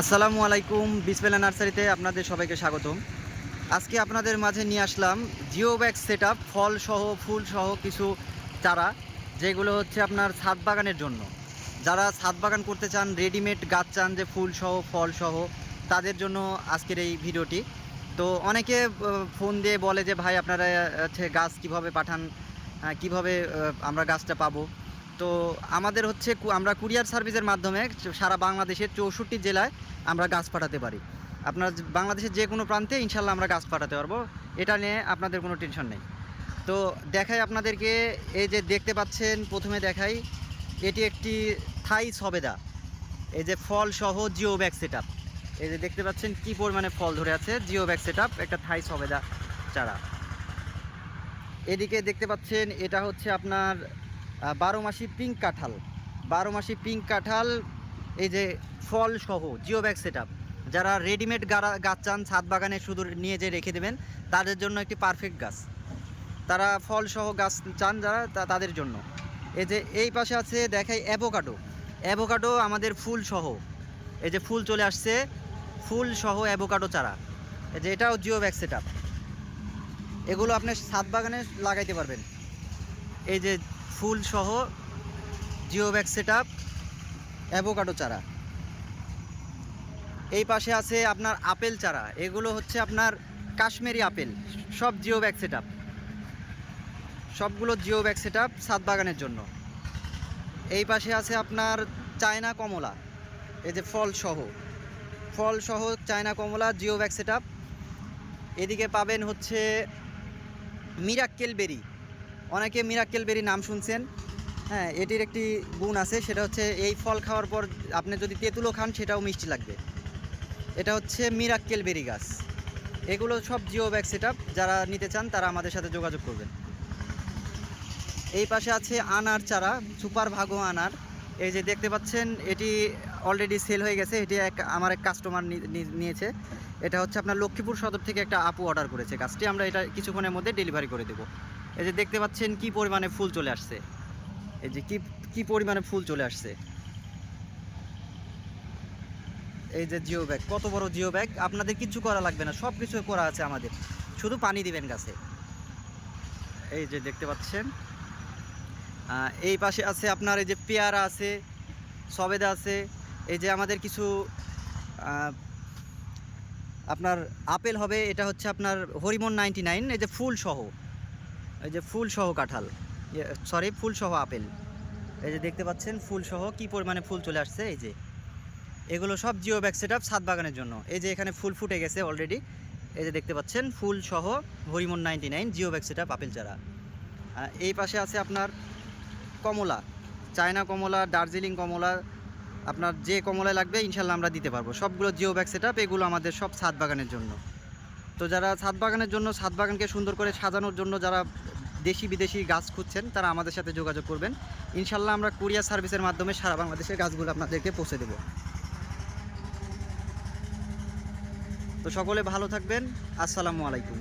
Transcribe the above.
আসসালামু আলাইকুম বিসমেলা নার্সারিতে আপনাদের সবাইকে স্বাগতম। আজকে আপনাদের মাঝে নিয়ে আসলাম জিও ব্যাগ সেট আপ ফল সহ ফুল সহ কিছু চারা, যেগুলো হচ্ছে আপনার ছাদ বাগানের জন্য। যারা ছাদ বাগান করতে চান, রেডিমেড গাছ চান যে ফুল সহ ফল সহ তাদের জন্য আজকের এই ভিডিওটি। তো অনেকে ফোন দিয়ে বলে যে, ভাই, আপনারা হচ্ছে গাছ কীভাবে পাঠান? কীভাবে আমরা গাছটা পাবো? তো আমাদের হচ্ছে আমরা কুরিয়ার সার্ভিসের মাধ্যমে সারা বাংলাদেশের চৌষট্টি জেলায় আমরা গাছ পাঠাতে পারি। আপনার বাংলাদেশের যে কোনো প্রান্তে ইনশাল্লাহ আমরা গাছ পাঠাতে পারব। এটা নিয়ে আপনাদের কোনো টেনশন নেই। তো দেখাই আপনাদেরকে, এই যে দেখতে পাচ্ছেন, প্রথমে দেখাই, এটি একটি থাই সবেদা। এই যে ফল সহ জিও ব্যাগ সেট এই যে দেখতে পাচ্ছেন কি পরিমাণে ফল ধরে আছে জিও ব্যাগ সেট একটা থাই সবেদা চারা। এদিকে দেখতে পাচ্ছেন, এটা হচ্ছে আপনার বারো মাসি পিঙ্ক কাঁঠাল। বারো মাসি পিঙ্ক কাঁঠাল, এই যে ফল সহ জিও ব্যাগ সেট যারা রেডিমেড গাছ চান, ছাদ বাগানে শুধু নিয়ে যে রেখে দেবেন, তাদের জন্য একটি পারফেক্ট গাছ। তারা ফল সহ গাছ চান যারা তাদের জন্য। এই যে এই পাশে আছে, দেখাই অ্যাভোকাডো অ্যাভোকাডো আমাদের ফুল সহ। এই যে ফুল চলে আসছে, ফুল সহ অ্যাভোকাডো চারা। এই যে এটাও জিও ব্যাগ সেট এগুলো আপনি ছাদ বাগানে লাগাইতে পারবেন। এই যে ফুল সহ geo bag set up avocado চারা। এই পাশে আছে আপনার আপেল চারা। এগুলো হচ্ছে আপনার কাশ্মীরি আপেল। সব জিও ব্যাগ সেট আপ সবগুলো জিও ব্যাগ সেট আপ ছাদ বাগানের জন্য। এই পাশে আছে আপনার চায়না কমলা। এই যে ফল সহ। ফল সহ চায়না কমলা জিও ব্যাগ সেট আপ এদিকে পাবেন হচ্ছে মিরাক্কেল বেরি। অনেকে মিরাক্কেল বেরি নাম শুনছেন। হ্যাঁ এটির একটি গুণ আছে, সেটা হচ্ছে এই ফল খাওয়ার পর আপনি যদি তেঁতুলো খান, সেটাও মিষ্টি লাগবে। এটা হচ্ছে মিরাক্কেল বেরি গাছ। এগুলো সব জিও ব্যাগ সেট যারা নিতে চান, তারা আমাদের সাথে যোগাযোগ করবেন। এই পাশে আছে আনার চারা, সুপার ভাগো আনার। এই যে দেখতে পাচ্ছেন, এটি অলরেডি সেল হয়ে গেছে। এটি এক, আমার এক কাস্টমার নিয়েছে। এটা হচ্ছে আপনার লক্ষ্মীপুর সদর থেকে একটা আপু অর্ডার করেছে। গাছটি আমরা এটা কিছুক্ষণের মধ্যে ডেলিভারি করে দেবো। এই যে দেখতে পাচ্ছেন কি পরিমাণে ফুল চলে আসছে। এই যে কি কি পরিমাণে ফুল চলে আসছে। এই যে জিও ব্যাগ, কত বড় জিও ব্যাগ। আপনাদের কিছু করা লাগবে না সব কিছু করা আছে আমাদের। শুধু পানি দিবেন গাছে। এই যে দেখতে পাচ্ছেন। এই পাশে আছে আপনার এই যে পেয়ারা আছে, সবেদা আছে। এই যে আমাদের কিছু আপনার আপেল হবে, এটা হচ্ছে আপনার হরিমন নাইনটি নাইন, এই যে ফুল সহ। এই যে ফুল সহ কাঁঠাল। সরি ফুল সহ আপেল। এই যে দেখতে পাচ্ছেন, ফুল সহ কি পরিমাণে ফুল চলে আসছে, এই যে। এগুলো সব জিও ব্যাগ সেট আপ বাগানের জন্য। এই যে এখানে ফুল ফুটে গেছে অলরেডি এই যে দেখতে পাচ্ছেন, ফুল সহ Harimon ninety nine geo bag set up apple চারা। এই পাশে আছে আপনার কমলা, চায়না কমলা, দার্জিলিং কমলা, আপনার যে কমলায় লাগবে ইনশাল্লাহ আমরা দিতে পারব। সবগুলো জিও ব্যাগ সেট এগুলো আমাদের সব ছাদ বাগানের জন্য। তো যারা ছাদ বাগানের জন্য, ছাদ বাগানকে সুন্দর করে সাজানোর জন্য যারা দেশি বিদেশি গাছ খুঁজছেন, তারা আমাদের সাথে যোগাযোগ করবেন। ইনশাল্লাহ আমরা কুরিয়ার সার্ভিসের মাধ্যমে সারা বাংলাদেশের গাছগুলো আপনাদেরকে পৌঁছে দেব। তো সকলে ভালো থাকবেন। আসসালামু আলাইকুম।